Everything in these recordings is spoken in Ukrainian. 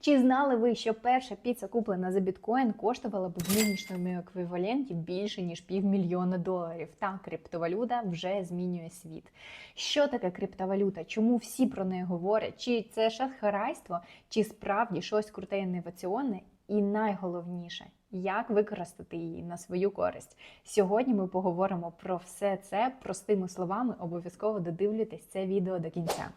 Чи знали ви, що перша піца, куплена за біткоін, коштувала б в нинішньому еквіваленті більше ніж півмільйона доларів? Та криптовалюта вже змінює світ. Що таке криптовалюта? Чому всі про неї говорять? Чи це шахрайство, чи справді щось круте інноваційне? І найголовніше, як використати її на свою користь. Сьогодні ми поговоримо про все це простими словами. Обов'язково додивлюйтесь це відео до кінця.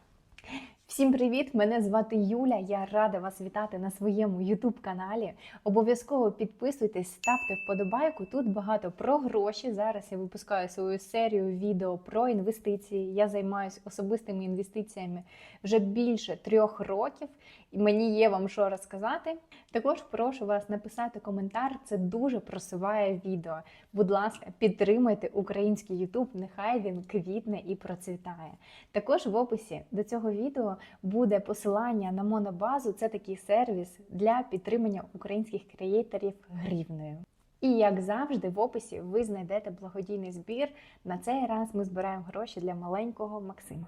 Всім привіт! Мене звати Юля. Я рада вас вітати на своєму youtube каналі. Обов'язково підписуйтесь, ставте вподобайку. Тут багато про гроші. Зараз я випускаю свою серію відео про інвестиції. Я займаюся особистими інвестиціями вже більше трьох років, і мені є вам що розказати. Також прошу вас написати коментар. Це дуже просуває відео. Будь ласка, підтримайте український YouTube, нехай він квітне і процвітає. Також в описі до цього відео буде посилання на монобазу. Це такий сервіс для підтримання українських креаторів гривнею. І як завжди, в описі ви знайдете благодійний збір. На цей раз ми збираємо гроші для маленького Максима.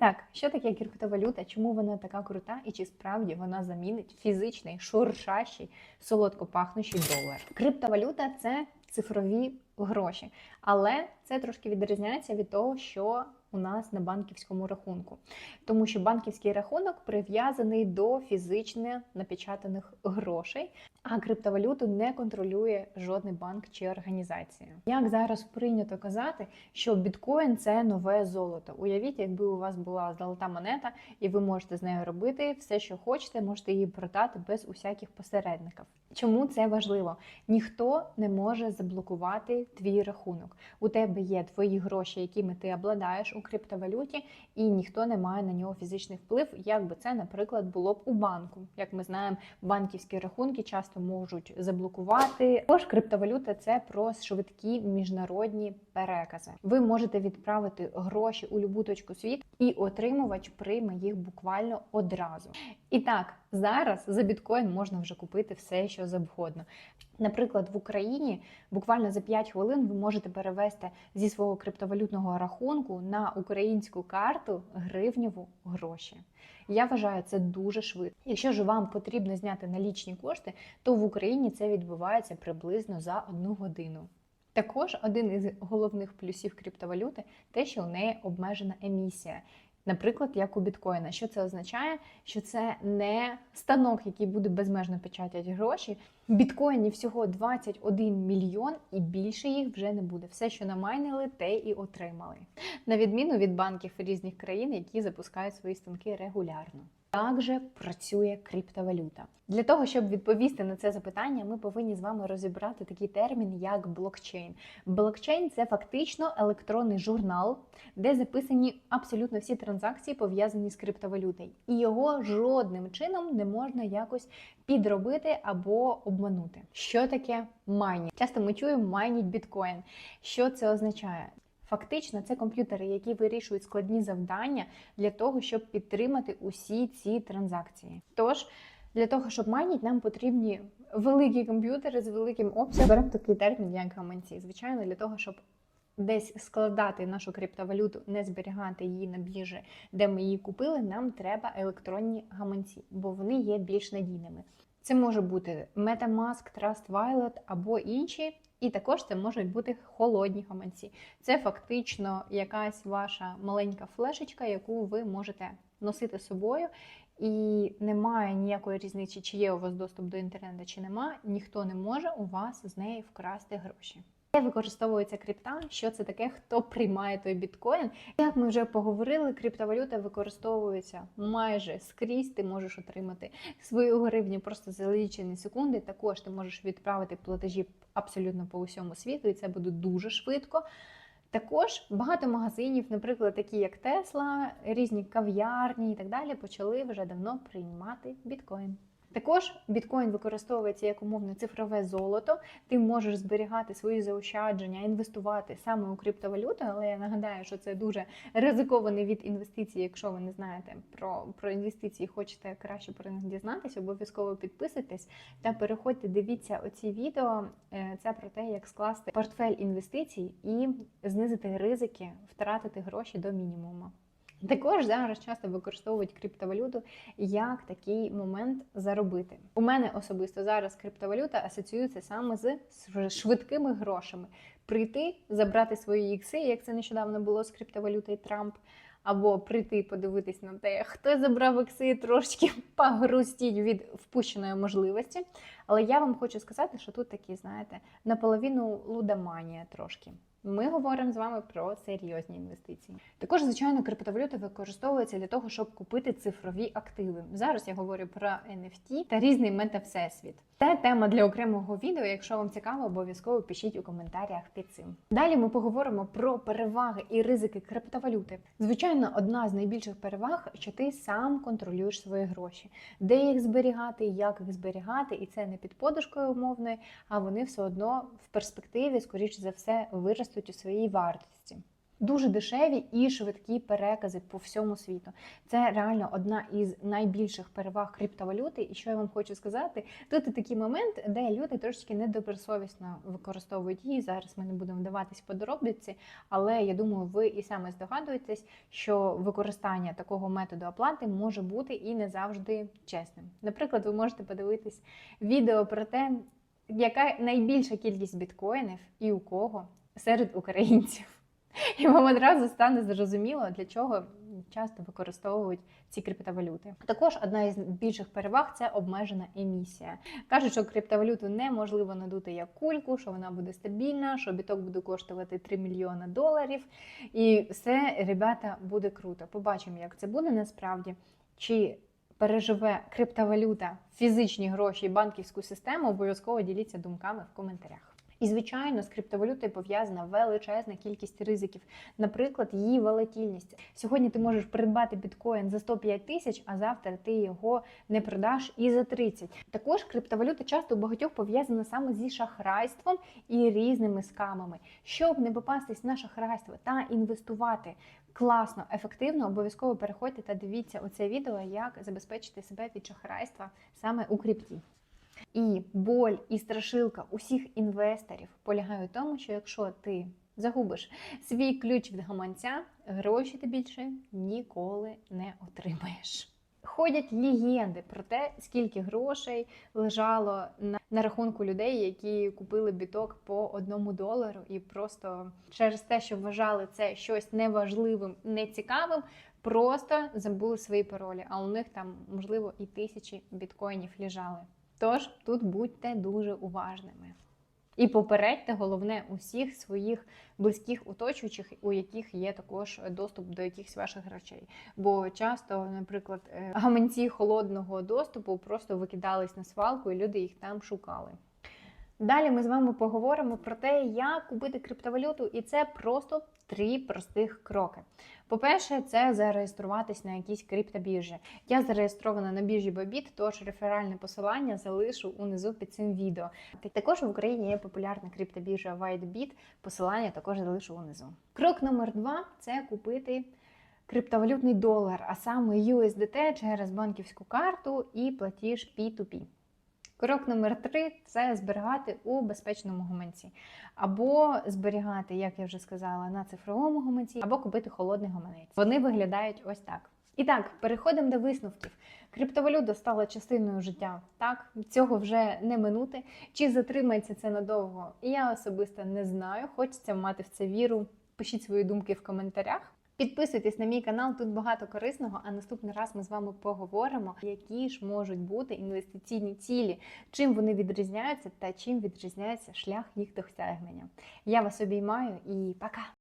Так, що таке криптовалюта? Чому вона така крута і чи справді вона замінить фізичний, шуршащий, солодкопахнущий долар? Криптовалюта це цифрові гроші, але це трошки відрізняється від того, що у нас на банківському рахунку, тому що банківський рахунок прив'язаний до фізично напечатаних грошей, а криптовалюту не контролює жодний банк чи організація. Як зараз прийнято казати, що біткоін це нове золото. Уявіть, якби у вас була золота монета, і ви можете з нею робити все, що хочете, можете її продати без усяких посередників. Чому це важливо? Ніхто не може заблокувати твій рахунок. У тебе є твої гроші, якими ти обладаєш у криптовалюті, і ніхто не має на нього фізичний вплив, як би це, наприклад, було б у банку. Як ми знаємо, банківські рахунки часто можуть заблокувати. Також криптовалюта це про швидкі міжнародні перекази. Ви можете відправити гроші у любу точку світу, і отримувач прийме їх буквально одразу. І так, зараз за біткоін можна вже купити все, що завгодно. Наприклад, в Україні буквально за 5 хвилин ви можете перевести зі свого криптовалютного рахунку на українську карту гривневу гроші. Я вважаю це дуже швидко. Якщо ж вам потрібно зняти налічні кошти, то в Україні це відбувається приблизно за одну годину. Також один із головних плюсів криптовалюти те, що у неї обмежена емісія. Наприклад, як у біткоїна. Що це означає? Що це не станок, який буде безмежно печатати гроші. Біткоїні всього 21 мільйон і більше їх вже не буде. Все, що намайнили, те і отримали. На відміну від банків різних країн, які запускають свої станки регулярно. Як же працює криптовалюта? Для того, щоб відповісти на це запитання, ми повинні з вами розібрати такий термін, як блокчейн. Блокчейн це фактично електронний журнал, де записані абсолютно всі транзакції, пов'язані з криптовалютою. І його жодним чином не можна якось підробити або обманути. Що таке майнінг? Часто ми чуємо майніть біткоін. Що це означає? Фактично, це комп'ютери, які вирішують складні завдання для того, щоб підтримати усі ці транзакції. Тож, для того, щоб майніть, нам потрібні великі комп'ютери з великим обсягом. Беремо такий термін, як гаманці. Звичайно, для того, щоб десь складати нашу криптовалюту, не зберігати її на біржі, де ми її купили, нам треба електронні гаманці, бо вони є більш надійними. Це може бути MetaMask, Trust Wallet або інші. І також це можуть бути холодні гаманці. Це фактично якась ваша маленька флешечка, яку ви можете носити з собою. І немає ніякої різниці, чи є у вас доступ до інтернету, чи нема. Ніхто не може у вас з неї вкрасти гроші. Де використовується крипта? Що це таке? Хто приймає той біткоін? Як ми вже поговорили, криптовалюта використовується майже скрізь. Ти можеш отримати свою гривню просто за лічені секунди. Також ти можеш відправити платежі абсолютно по усьому світу, і це буде дуже швидко. Також багато магазинів, наприклад, такі як Тесла, різні кав'ярні і так далі, почали вже давно приймати біткоін. Також біткоін використовується як умовне цифрове золото. Ти можеш зберігати свої заощадження, інвестувати саме у криптовалюту, але я нагадаю, що це дуже ризикований від інвестицій. Якщо ви не знаєте про, про інвестиції, хочете краще про них дізнатися, обов'язково підписуйтесь та переходьте, дивіться оці відео. Е, Це про те, як скласти портфель інвестицій і знизити ризики, втратити гроші до мінімуму. Також зараз часто використовують криптовалюту як такий момент заробити. У мене особисто зараз криптовалюта асоціюється саме з швидкими грошами. Прийти, забрати свої ікси, як це нещодавно було з криптовалютою Трамп, або прийти подивитись на те, хто забрав ікси, і трошечки погрустіть від впущеної можливості. Але я вам хочу сказати, що тут такі, знаєте, наполовину лудоманія трошки. Ми говоримо з вами про серйозні інвестиції. Також, звичайно, криптовалюта використовується для того, щоб купити цифрові активи. Зараз я говорю про NFT та різний метавсесвіт. Це тема для окремого відео. Якщо вам цікаво, обов'язково пишіть у коментарях під цим. Далі ми поговоримо про переваги і ризики криптовалюти. Звичайно, одна з найбільших переваг, що ти сам контролюєш свої гроші, де їх зберігати, як їх зберігати, і це не під подушкою умовною, а вони все одно в перспективі, скоріш за все, виростуть у своїй вартості. Дуже дешеві і швидкі перекази по всьому світу. Це реально одна із найбільших переваг криптовалюти. І що я вам хочу сказати, тут і такий момент, де люди трошки недобросовісно використовують її. Зараз ми не будемо вдаватись по доробниці, але я думаю, ви і саме здогадуєтесь, що використання такого методу оплати може бути і не завжди чесним. Наприклад, ви можете подивитись відео про те, яка найбільша кількість біткоїнів і у кого серед українців. І вам одразу стане зрозуміло, для чого часто використовують ці криптовалюти. Також одна із більших переваг це обмежена емісія. Кажуть, що криптовалюту неможливо надути як кульку, що вона буде стабільна, що біток буде коштувати 3 мільйони доларів. І все, ребята, буде круто. Побачимо, як це буде насправді. Чи переживе криптовалюта, фізичні гроші і банківську систему, обов'язково діліться думками в коментарях. І, звичайно, з криптовалютою пов'язана величезна кількість ризиків, наприклад, її волатільність. Сьогодні ти можеш придбати біткоін за 105 тисяч, а завтра ти його не продаш і за 30. Також криптовалюта часто у багатьох пов'язана саме зі шахрайством і різними скамами. Щоб не попастись на шахрайство та інвестувати класно, ефективно, обов'язково переходьте та дивіться оце відео, як забезпечити себе від шахрайства саме у крипті. І боль, і страшилка усіх інвесторів полягає в тому, що якщо ти загубиш свій ключ від гаманця, гроші ти більше ніколи не отримаєш. Ходять легенди про те, скільки грошей лежало на, на рахунку людей, які купили біток по одному долару, і просто через те, що вважали це щось неважливим, нецікавим, просто забули свої паролі. А у них там можливо і тисячі біткоїнів лежали. Тож тут будьте дуже уважними. І попередьте головне усіх своїх близьких оточуючих, у яких є також доступ до якихось ваших речей. Бо часто, наприклад, е, гаманці холодного доступу просто викидались на свалку, і люди їх там шукали. Далі ми з вами поговоримо про те, як купити криптовалюту, і це просто три простих кроки. По-перше, це зареєструватись на якійсь криптобіржі. Я зареєстрована на біржі Bybit, тож реферальне посилання залишу унизу під цим відео. Також в Україні є популярна криптобіржа WhiteBit, посилання також залишу унизу. Крок номер два це купити. Криптовалютний долар, а саме USDT через банківську карту і платіж P2P. Крок номер три це зберігати у безпечному гаманці. Або зберігати, як я вже сказала, на цифровому гаманці, або купити холодний гаманець. Вони виглядають ось так. І так, переходимо до висновків. Криптовалюта стала частиною життя. Так, цього вже не минути. Чи затримається це надовго? Я особисто не знаю. Хочеться мати в це віру. Пишіть свої думки в коментарях. Підписуйтесь на мій канал, тут багато корисного. А наступний раз ми з вами поговоримо, які ж можуть бути інвестиційні цілі, чим вони відрізняються та чим відрізняється шлях їх досягнення. Я вас обіймаю і пока!